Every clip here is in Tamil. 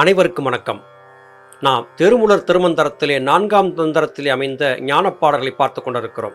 அனைவருக்கும் வணக்கம். நாம் திருமுலர் திருமந்தரத்திலே நான்காம் தந்திரத்திலே அமைந்த ஞானப்பாடல்களை பார்த்து கொண்டிருக்கிறோம்.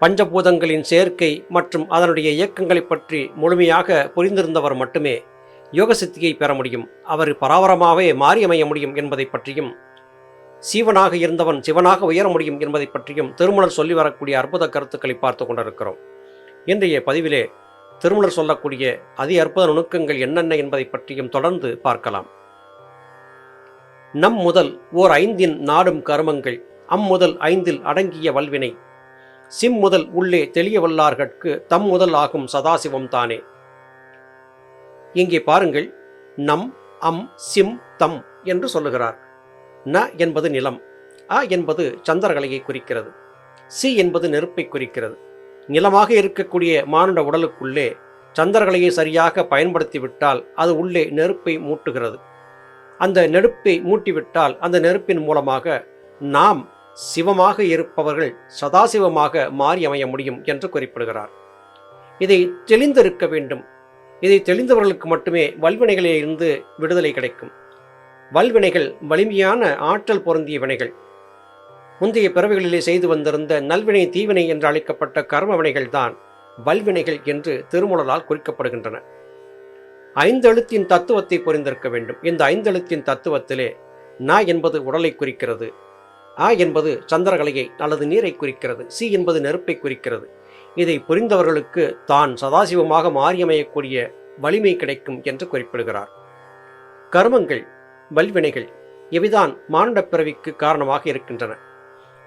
பஞ்சபூதங்களின் சேர்க்கை மற்றும் அதனுடைய இயக்கங்களைப் பற்றி முழுமையாக புரிந்திருந்தவர் மட்டுமே யோக சித்தியை பெற முடியும். அவர் பராவரமாகவே மாறி அமைய முடியும் என்பதை பற்றியும் சீவனாக இருந்தவன் சிவனாக உயர முடியும் என்பதை பற்றியும் திருமலர் சொல்லி வரக்கூடிய அற்புத கருத்துக்களை பார்த்து கொண்டிருக்கிறோம். இன்றைய பதிவிலே திருமலர் சொல்லக்கூடிய அதி அற்புத நுணுக்கங்கள் என்னென்ன என்பதை பற்றியும் தொடர்ந்து பார்க்கலாம். நம் முதல் ஓர் ஐந்தின் நாடும் கருமங்கள். அம் முதல் ஐந்தில் அடங்கிய வல்வினை. சிம் முதல் உள்ளே தெளிய வல்லார்கட்கு தம் முதல் ஆகும் சதாசிவம் தானே. இங்கே பாருங்கள் நம் அம் சிம் தம் என்று சொல்லுகிறார். ந என்பது நிலம் அ என்பது சந்திரகலையை குறிக்கிறது. சி என்பது நெருப்பை குறிக்கிறது. நிலமாக இருக்கக்கூடிய மானுட உடலுக்குள்ளே சந்திரகலையை சரியாக பயன்படுத்திவிட்டால் அது உள்ளே நெருப்பை மூட்டுகிறது. அந்த நெருப்பை மூட்டிவிட்டால் அந்த நெருப்பின் மூலமாக நாம் சிவமாக இருப்பவர்கள் சதாசிவமாக மாறி அமைய முடியும் என்று குறிப்பிடுகிறார். இதை தெளிந்திருக்க வேண்டும். இதை தெளிந்தவர்களுக்கு மட்டுமே வல்வினைகளில் இருந்து விடுதலை கிடைக்கும். வல்வினைகள் வலிமையான ஆற்றல் பொருந்திய வினைகள். முந்தைய பிறவிகளிலே செய்து வந்திருந்த நல்வினை தீவினை என்று அழைக்கப்பட்ட கர்ம வினைகள் தான் வல்வினைகள் என்று திருமூலரால் குறிக்கப்படுகின்றன. ஐந்தெழுத்தின் தத்துவத்தை புரிந்திருக்க வேண்டும். இந்த ஐந்தெழுத்தின் தத்துவத்திலே நா என்பது உடலை குறிக்கிறது. ஆ என்பது சந்திரகலையை அல்லது நீரை குறிக்கிறது. சி என்பது நெருப்பை குறிக்கிறது. இதை புரிந்தவர்களுக்கு தான் சதாசிவமாக மாறியமையக்கூடிய வலிமை கிடைக்கும் என்று குறிப்பிடுகிறார். கர்மங்கள் வல்வினைகள் இவைதான் மானுட பிறவிக்கு காரணமாக இருக்கின்றன.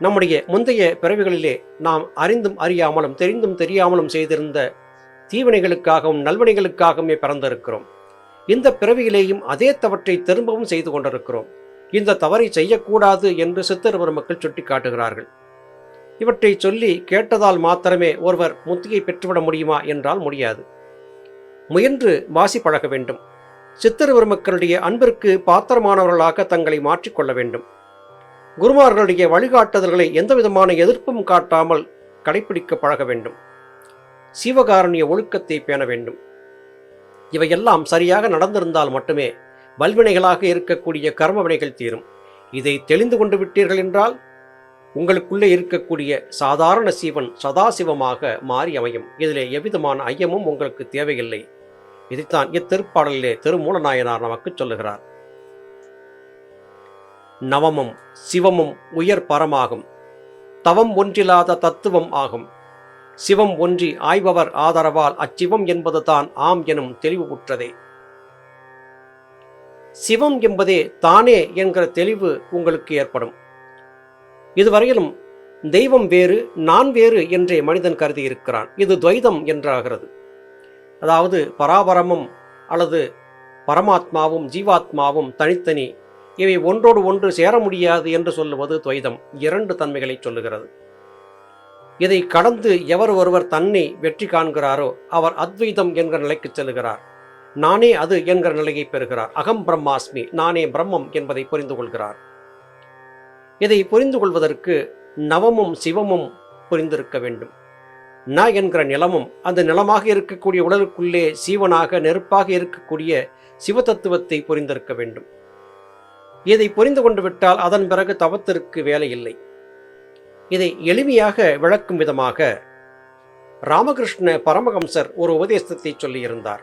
நம்முடைய முந்தைய பிறவிகளிலே நாம் அறிந்தும் அறியாமலும் தெரிந்தும் தெரியாமலும் செய்திருந்த தீவினைகளுக்காகவும் நல்வினைகளுக்காகவுமே பிறந்திருக்கிறோம். இந்த பிறவியிலேயும் அதே தவற்றை திரும்பவும் செய்து கொண்டிருக்கிறோம். இந்த தவறை செய்யக்கூடாது என்று சித்தர் பெருமக்கள் சுட்டிக்காட்டுகிறார்கள். இவற்றை சொல்லி கேட்டதால் மாத்திரமே ஒருவர் முத்தியை பெற்றுவிட முடியுமா என்றால் முடியாது. முயன்று வாசி பழக வேண்டும். சித்தர் பெருமக்களுடைய அன்பிற்கு பாத்திரமானவர்களாக தங்களை மாற்றிக்கொள்ள வேண்டும். குருமார்களுடைய வழிகாட்டுதல்களை எந்தவிதமான எதிர்ப்பும் காட்டாமல் கடைபிடிக்க பழக வேண்டும். சீவகாரண்ய ஒழுக்கத்தை பேண வேண்டும். இவையெல்லாம் சரியாக நடந்திருந்தால் மட்டுமே வல்வினைகளாக இருக்கக்கூடிய கர்மவினைகள் தீரும். இதை தெளிந்து கொண்டு விட்டீர்கள் என்றால் உங்களுக்குள்ளே இருக்கக்கூடிய சாதாரண சீவன் சதாசிவமாக மாறி அமையும். இதிலே எவ்விதமான ஐயமும் உங்களுக்கு தேவையில்லை. இதைத்தான் இத்திருப்பாடலிலே திருமூலநாயனார் நமக்கு சொல்லுகிறார். நவமும் சிவமும் உயர் பரமாகும். தவம் ஒன்றில்லாத தத்துவம் ஆகும். சிவம் ஒன்றி ஆய்பவர் ஆதரவால் அச்சிவம் என்பது தான் ஆம் எனும் தெளிவு உற்றதே சிவம் என்பதே தானே என்கிற தெளிவு உங்களுக்கு ஏற்படும். இதுவரையிலும் தெய்வம் வேறு நான் வேறு என்றே மனிதன் கருதி இருக்கிறான் இது துவைதம் என்றாகிறது. அதாவது பராபரமும் அல்லது பரமாத்மாவும் ஜீவாத்மாவும் தனித்தனி. இவை ஒன்றோடு ஒன்று சேர முடியாது என்று சொல்லுவது துவைதம். இரண்டு தன்மைகளை சொல்லுகிறது. இதை கடந்து எவர் ஒருவர் தன்னை வெற்றி காண்கிறாரோ அவர் அத்வைதம் என்கிற நிலைக்கு செல்கிறார். நானே அது என்கிற நிலையை பெறுகிறார். அகம் பிரம்மாஸ்மி நானே பிரம்மம் என்பதை புரிந்து கொள்கிறார். இதை புரிந்து கொள்வதற்கு நவமும் சிவமும் புரிந்திருக்க வேண்டும். ந என்கிற நிலமும் அந்த நிலமாக இருக்கக்கூடிய உடலுக்குள்ளே சீவனாக நெருப்பாக இருக்கக்கூடிய சிவதத்துவத்தை புரிந்திருக்க வேண்டும். இதை புரிந்து கொண்டு விட்டால் அதன் பிறகு தவத்திற்கு வேலை இல்லை. இதை எளிமையாக விளக்கும் விதமாக ராமகிருஷ்ண பரமஹம்சர் ஒரு உபதேசத்தை சொல்லியிருந்தார்.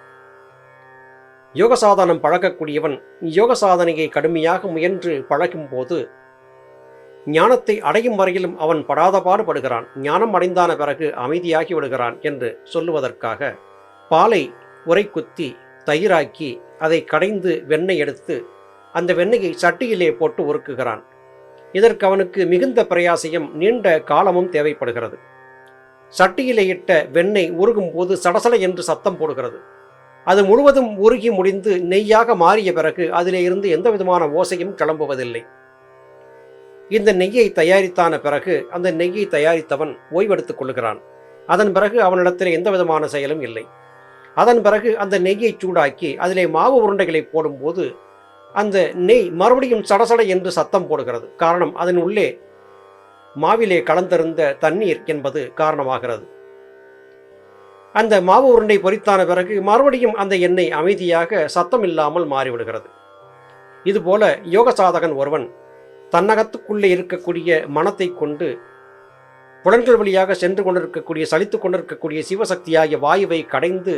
யோக சாதனம் பழகக்கூடியவன் யோக சாதனையை கடுமையாக முயன்று பழகும்போது ஞானத்தை அடையும் வரையிலும் அவன் படாத பாடுபடுகிறான். ஞானம் அடைந்தான பிறகு அமைதியாகி விடுகிறான் என்று சொல்லுவதற்காக பாலை உரைக்குத்தி தயிராக்கி அதை கடைந்து வெண்ணெய் எடுத்து அந்த வெண்ணெயை சட்டியிலே போட்டு உருக்குகிறான். இதற்கு அவனுக்கு மிகுந்த பிரயாசையும் நீண்ட காலமும் தேவைப்படுகிறது. சட்டியிலே இட்ட வெண்ணெய் உருகும் போது சடசட என்று சத்தம் போடுகிறது. அது முழுவதும் உருகி முடிந்து நெய்யாக மாறிய பிறகு அதிலே இருந்து எந்த விதமான ஓசையும் கிளம்புவதில்லை. இந்த நெய்யை தயாரித்தான பிறகு அந்த நெய்யை தயாரித்தவன் ஓய்வெடுத்துக் கொள்கிறான். அதன் பிறகு அவனிடத்தில் எந்த விதமான செயலும் இல்லை. அதன் பிறகு அந்த நெய்யை சூடாக்கி அதிலே மாவு உருண்டைகளை போடும்போது அந்த நெய் மறுபடியும் சடசட என்று சத்தம் போடுகிறது. காரணம் அதன் உள்ளே மாவிலே கலந்திருந்த தண்ணீர் என்பது காரணமாகிறது. அந்த மாவு உருண்டை பொறித்தான பிறகு மறுபடியும் அந்த எண்ணெய் அமைதியாக சத்தம் இல்லாமல் மாறிவிடுகிறது. இதுபோல யோக சாதகன் ஒருவன் தன்னகத்துக்குள்ளே இருக்கக்கூடிய மனத்தை கொண்டு புலன்கள் வழியாக சென்று கொண்டிருக்கக்கூடிய சலித்து கொண்டிருக்கக்கூடிய சிவசக்தியாகிய வாயுவை கடைந்து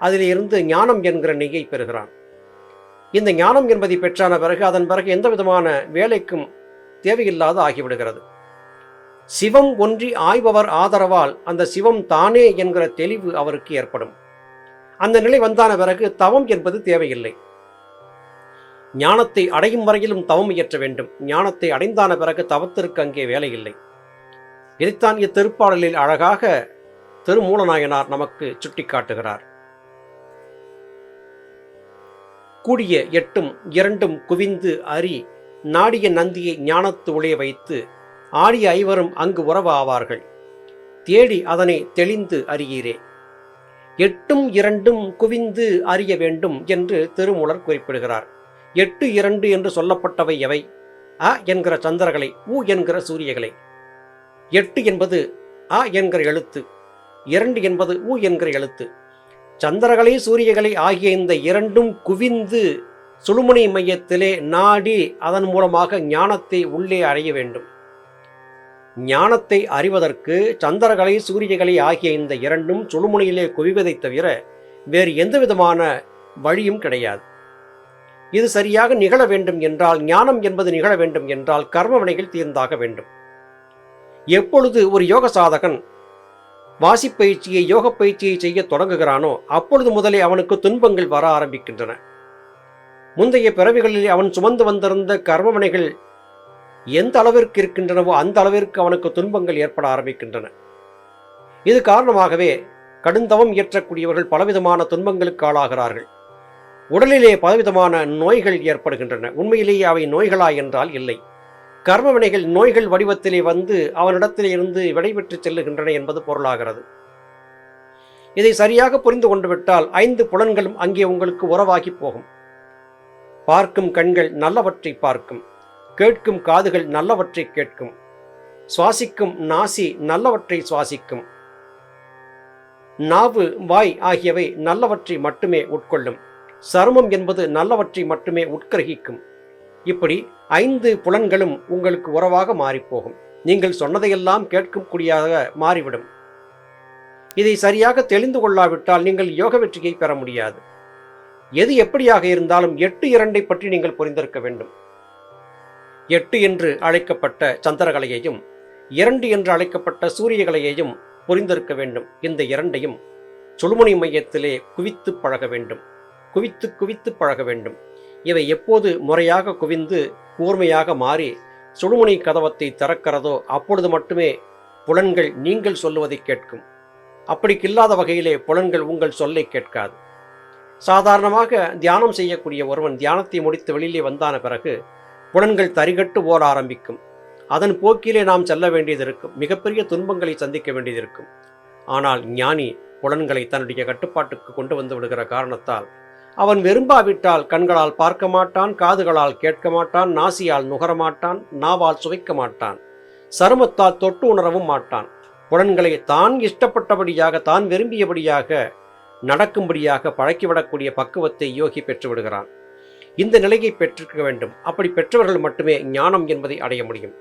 அதிலிருந்து ஞானம் என்கிற நெய்யை பெறுகிறான். இந்த ஞானம் என்பதை பெற்றான பிறகு அதன் பிறகு எந்த விதமான வேலைக்கும் தேவையில்லாத ஆகிவிடுகிறது. சிவம் ஒன்றி ஆய்பவர் ஆதரவால் அந்த சிவம் தானே என்கிற தெளிவு அவருக்கு ஏற்படும். அந்த நிலை வந்தான பிறகு தவம் என்பது தேவையில்லை. ஞானத்தை அடையும் வரையிலும் தவம் இயற்ற வேண்டும். ஞானத்தை அடைந்தான பிறகு தவத்திற்கு அங்கே வேலையில்லை. இதைத்தான் இத்திருப்பாடலில் அழகாக திருமூலநாயனார் நமக்கு சுட்டிக்காட்டுகிறார். கூடிய எட்டும் இரண்டும் குவிந்து அறி நாடிய நந்தியை ஞானத்து உளைய வைத்து ஆடிய ஐவரும் அங்கு உறவாவார்கள். தேடி அதனை தெளிந்து அறியீரே. எட்டும் இரண்டும் குவிந்து அறிய வேண்டும் என்று திருமூலர் குறிப்பிடுகிறார். எட்டு இரண்டு என்று சொல்லப்பட்டவை எவை? அ என்கிற சந்திரகளை உ என்கிற சூரியகளை. எட்டு என்பது அ என்கிற எழுத்து. இரண்டு என்பது உ என்கிற எழுத்து. சந்திரகளை சூரியகளை ஆகிய இந்த இரண்டும் குவிந்து சுழுமுனை மையத்திலே நாடி அதன் மூலமாக ஞானத்தை உள்ளே அடைய வேண்டும். ஞானத்தை அறிவதற்கு சந்திரகளை சூரியகளை ஆகிய இந்த இரண்டும் சுழுமுனையிலே குவிவதைத் தவிர வேறு எந்த விதமான வழியும் கிடையாது. இது சரியாக நிகழ வேண்டும் என்றால் ஞானம் என்பது நிகழ வேண்டும் என்றால் கர்ம வினைகள் தீர்ந்தாக வேண்டும். எப்பொழுது ஒரு யோக சாதகன் வாசிப்பயிற்சியை யோக பயிற்சியை செய்ய தொடங்குகிறானோ அப்பொழுது முதலே அவனுக்கு துன்பங்கள் வர ஆரம்பிக்கின்றன. முந்தைய பிறவிகளில் அவன் சுமந்து வந்திருந்த கர்மவினைகள் எந்த அளவிற்கு இருக்கின்றனவோ அந்த அளவிற்கு அவனுக்கு துன்பங்கள் ஏற்பட ஆரம்பிக்கின்றன. இது காரணமாகவே கடுந்தவம் இயற்றக்கூடியவர்கள் பலவிதமான துன்பங்களுக்கு ஆளாகிறார்கள். உடலிலே பலவிதமான நோய்கள் ஏற்படுகின்றன. உண்மையிலேயே அவை நோய்களா என்றால் இல்லை. கர்மவினைகள் நோய்கள் வடிவத்திலே வந்து அவனிடத்திலே இருந்து விடைபெற்று செல்லுகின்றன என்பது பொருளாகிறது. இதை சரியாக புரிந்து கொண்டு விட்டால் ஐந்து புலன்களும் அங்கே உங்களுக்கு உறவாகி போகும். பார்க்கும் கண்கள் நல்லவற்றை பார்க்கும். கேட்கும் காதுகள் நல்லவற்றை கேட்கும். சுவாசிக்கும் நாசி நல்லவற்றை சுவாசிக்கும். நாவு வாய் ஆகியவை நல்லவற்றை மட்டுமே உட்கொள்ளும். சருமம் என்பது நல்லவற்றை மட்டுமே உட்கிரகிக்கும். இப்படி ஐந்து புலன்களும் உங்களுக்கு உறவாக மாறிப்போகும். நீங்கள் சொன்னதையெல்லாம் கேட்கக்கூடியதாக மாறிவிடும். இதை சரியாக தெளிந்து கொள்ளாவிட்டால் நீங்கள் யோக வெற்றியை பெற முடியாது. எது எப்படியாக இருந்தாலும் எட்டு இரண்டை பற்றி நீங்கள் புரிந்திருக்க வேண்டும். எட்டு என்று அழைக்கப்பட்ட சந்திரகலையையும் இரண்டு என்று அழைக்கப்பட்ட சூரியகலையையும் புரிந்திருக்க வேண்டும். இந்த இரண்டையும் சுழுமுனை மையத்திலே குவித்து பழக வேண்டும். குவித்து குவித்து பழக வேண்டும். இவை எப்போது முறையாக குவிந்து கூர்மையாக மாறி சுடுமுனை கதவத்தை திறக்கிறதோ அப்பொழுது மட்டுமே புலன்கள் நீங்கள் சொல்லுவதை கேட்கும். அப்படிக்கில்லாத வகையிலே புலன்கள் உங்கள் சொல்லை கேட்காது. சாதாரணமாக தியானம் செய்யக்கூடிய ஒருவன் தியானத்தை முடித்து வெளியிலே வந்தான பிறகு புலன்கள் தரிகட்டு ஓட ஆரம்பிக்கும். அதன் போக்கிலே நாம் செல்ல வேண்டியது இருக்கும் மிகப்பெரிய துன்பங்களை சந்திக்க வேண்டியது இருக்கும் ஆனால் ஞானி புலன்களை தன்னுடைய கட்டுப்பாட்டுக்கு கொண்டு வந்து விடுகிற காரணத்தால் அவன் விரும்பாவிட்டால் கண்களால் பார்க்க மாட்டான் காதுகளால் கேட்க மாட்டான் நாசியால் நுகரமாட்டான் நாவால் சுவைக்க மாட்டான். சருமத்தால் தொட்டு உணரவும் மாட்டான். புலன்களை தான் இஷ்டப்பட்டபடியாக தான் விரும்பியபடியாக நடக்கும்படியாக பழக்கிவிடக்கூடிய பக்குவத்தை யோகி பெற்று விடுகிறான். இந்த நிலையை பெற்றிருக்க வேண்டும். அப்படி பெற்றவர்கள் மட்டுமே ஞானம் என்பதை அடைய முடியும்.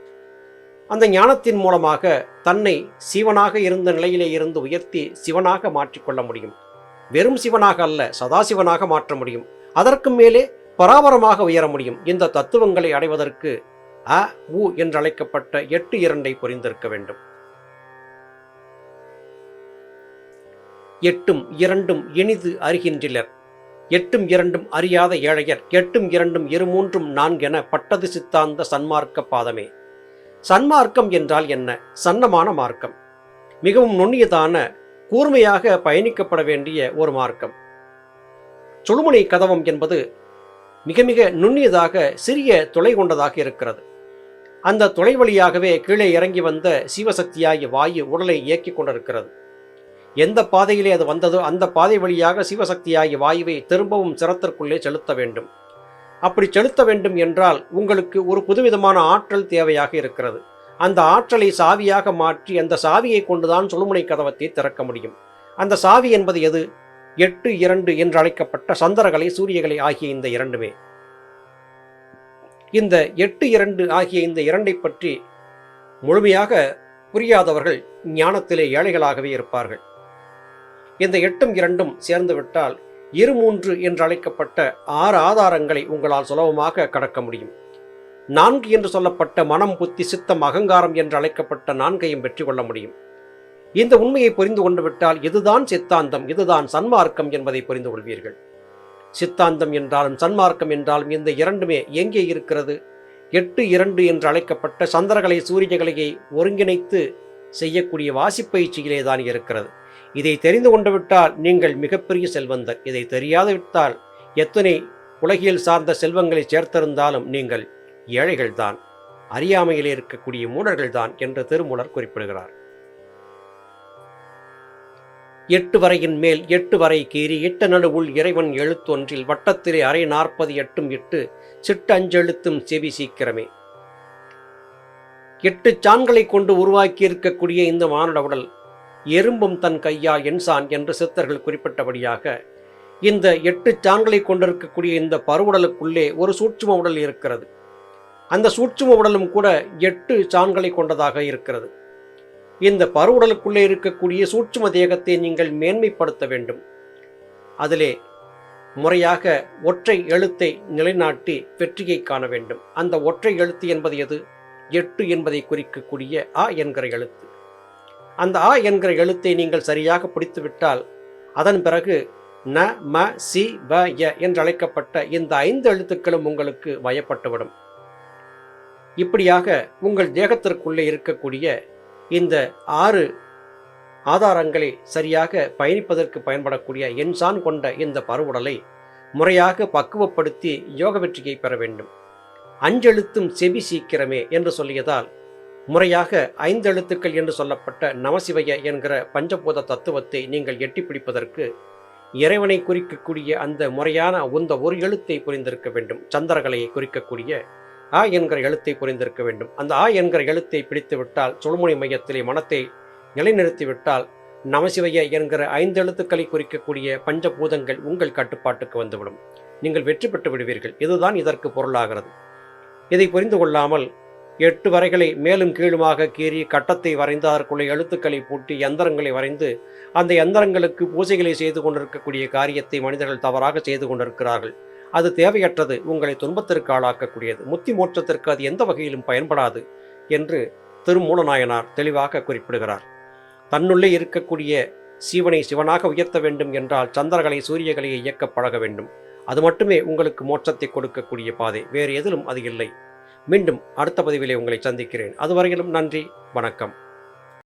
அந்த ஞானத்தின் மூலமாக தன்னை சிவனாக இருந்த நிலையிலே இருந்து உயர்த்தி சிவனாக மாற்றிக்கொள்ள முடியும். வெறும் சிவனாக அல்ல சதாசிவனாக மாற்ற முடியும். அதற்கும் மேலே பராபரமாக உயர முடியும். இந்த தத்துவங்களை அடைவதற்கு அ உ என்றழைக்கப்பட்ட எட்டு இரண்டை புரிந்திருக்க வேண்டும். எட்டும் இரண்டும் இனிது அறிகின்றிலர் எட்டும் இரண்டும் அறியாத ஏழையர் எட்டும் இரண்டும் இரு மூன்றும் நான்கென பட்டது சித்தாந்த சன்மார்க்க பாதமே. சன்மார்க்கம் என்றால் என்ன? சன்னமான மார்க்கம். மிகவும் நுண்ணியதான கூர்மையாக பயணிக்கப்பட வேண்டிய ஒரு மார்க்கம். சுழுமுனை கதவம் என்பது மிக மிக நுண்ணியதாக சிறிய துளை கொண்டதாக இருக்கிறது. அந்த துளை வழியாகவே கீழே இறங்கி வந்த சிவசக்தியாகிய வாயு உடலை இயக்கிக் கொண்டிருக்கிறது. எந்த பாதையிலே அது வந்ததோ அந்த பாதை வழியாக சிவசக்தியாகிய வாயுவை திரும்பவும் சிரத்திற்குள்ளே செலுத்த வேண்டும். அப்படி செலுத்த வேண்டும் என்றால் உங்களுக்கு ஒரு புதுவிதமான ஆற்றல் தேவையாக இருக்கிறது. அந்த ஆற்றலை சாவியாக மாற்றி அந்த சாவியை கொண்டுதான் சுழுமுனை கதவத்தை திறக்க முடியும். அந்த சாவி என்பது எது? எட்டு இரண்டு என்று அழைக்கப்பட்ட சந்திரகலை சூரியகலை ஆகிய இந்த இரண்டுமே. இந்த எட்டு இரண்டு ஆகிய இந்த இரண்டை பற்றி முழுமையாக புரியாதவர்கள் ஞானத்திலே ஏழைகளாகவே இருப்பார்கள். இந்த எட்டும் இரண்டும் சேர்ந்துவிட்டால் இரு மூன்று என்று அழைக்கப்பட்ட ஆறு ஆதாரங்களை உங்களால் சுலபமாக கடக்க முடியும். நான்கு என்று சொல்லப்பட்ட மனம் புத்தி சித்தம் அகங்காரம் என்று அழைக்கப்பட்ட நான்கையும் வெற்றி கொள்ள முடியும். இந்த உண்மையை புரிந்து கொண்டு விட்டால் இதுதான் சித்தாந்தம் இதுதான் சன்மார்க்கம் என்பதை புரிந்து கொள்வீர்கள். சித்தாந்தம் என்றாலும் சன்மார்க்கம் என்றாலும் இந்த இரண்டுமே எங்கே இருக்கிறது? எட்டு இரண்டு என்று அழைக்கப்பட்ட சந்திரகலை சூரியகலையை ஒருங்கிணைத்து செய்யக்கூடிய வாசிப்பயிற்சியிலே தான் இருக்கிறது. இதை தெரிந்து கொண்டு விட்டால் நீங்கள் மிகப்பெரிய செல்வந்தர். இதை தெரியாது விட்டால் எத்தனை உலகியல் சார்ந்த செல்வங்களை சேர்த்திருந்தாலும் நீங்கள் ஏழைகள்தான் அறியாமையிலே இருக்கக்கூடிய மூடர்கள்தான் என்று திருமூலர் குறிப்பிடுகிறார். எட்டு வரையின் மேல் எட்டு வரை கீறி இட்ட நடுவுள் இறைவன் எழுத்தொன்றில் வட்டத்திலே அரை நாற்பது எட்டும் இட்டு சிட்டஞ்செழுத்தும் செவி சீக்கிரமே. எட்டு சான்களை கொண்டு உருவாக்கி இருக்கக்கூடிய இந்த மானுட உடல் எறும்பும் தன் கையால் என்சான் என்று சித்தர்கள் குறிப்பிட்டபடியாக இந்த எட்டு சான்களை கொண்டிருக்கக்கூடிய இந்த பருவுடலுக்குள்ளே ஒரு சூட்சும உடல் இருக்கிறது. அந்த சூட்சும உடலும் கூட எட்டு சான்களை கொண்டதாக இருக்கிறது. இந்த பருவுடலுக்குள்ளே இருக்கக்கூடிய சூட்சும தேகத்தை நீங்கள் மேன்மைப்படுத்த வேண்டும். அதிலே முறையாக ஒற்றை எழுத்தை நிலைநாட்டி வெற்றியை காண வேண்டும். அந்த ஒற்றை எழுத்து என்பது எது? எட்டு என்பதை குறிக்கக்கூடிய அ என்கிற எழுத்து. அந்த ஆ என்கிற எழுத்தை நீங்கள் சரியாக பிடித்துவிட்டால் அதன் பிறகு ந ம சி வ ய என்று அழைக்கப்பட்ட இந்த ஐந்து எழுத்துக்களும் உங்களுக்கு வயப்பட்டுவிடும். இப்படியாக உங்கள் தேகத்திற்குள்ளே இருக்கக்கூடிய இந்த ஆறு ஆதாரங்களை சரியாக பயணிப்பதற்கு பயன்படக்கூடிய என்சான் கொண்ட இந்த பருவுடலை முறையாக பக்குவப்படுத்தி யோக வெற்றியை பெற வேண்டும். அஞ்செழுத்தும் செவி சீக்கிரமே என்று சொல்லியதால் முறையாக ஐந்து எழுத்துக்கள் என்று சொல்லப்பட்ட நமசிவய என்கிற பஞ்சபூத தத்துவத்தை நீங்கள் எட்டி பிடிப்பதற்கு இறைவனை குறிக்கக்கூடிய அந்த முறையான உந்த ஒரு எழுத்தை புரிந்திருக்க வேண்டும். சந்திரகலையை குறிக்கக்கூடிய ஆ என்கிற எழுத்தை புரிந்திருக்க வேண்டும். அந்த ஆ என்கிற எழுத்தை பிடித்து விட்டால் சுழுமுனை மையத்திலே மனத்தை நிலைநிறுத்திவிட்டால் நமசிவைய என்கிற ஐந்து எழுத்துக்களை குறிக்கக்கூடிய பஞ்சபூதங்கள் உங்கள் கட்டுப்பாட்டுக்கு வந்துவிடும். நீங்கள் வெற்றி பெற்று விடுவீர்கள். இதுதான் இதற்கு பொருளாகிறது. இதை புரிந்து கொள்ளாமல் எட்டு வரைகளை மேலும் கீழுமாக கீறி கட்டத்தை வரைந்து அதற்குள்ள எழுத்துக்களை பூட்டி யந்திரங்களை வரைந்து அந்த யந்திரங்களுக்கு பூஜைகளை செய்து கொண்டிருக்கக்கூடிய காரியத்தை மனிதர்கள் தவறாக செய்து கொண்டிருக்கிறார்கள். அது தேவையற்றது. உங்களை துன்பத்திற்கு ஆளாக்கக்கூடியது. முத்தி மோட்சத்திற்கு அது எந்த வகையிலும் பயன்படாது என்று திருமூலநாயனார் தெளிவாக குறிப்பிடுகிறார். தன்னுள்ளே இருக்கக்கூடிய சீவனை சிவனாக உயர்த்த வேண்டும் என்றால் சந்திரகலை சூரியகலையை இயக்க பழக வேண்டும். அது மட்டுமே உங்களுக்கு மோட்சத்தை கொடுக்கக்கூடிய பாதை. வேறு எதிலும் அது இல்லை. மீண்டும் அடுத்த பதிவிலே உங்களை சந்திக்கிறேன். அதுவரையிலும் நன்றி வணக்கம்.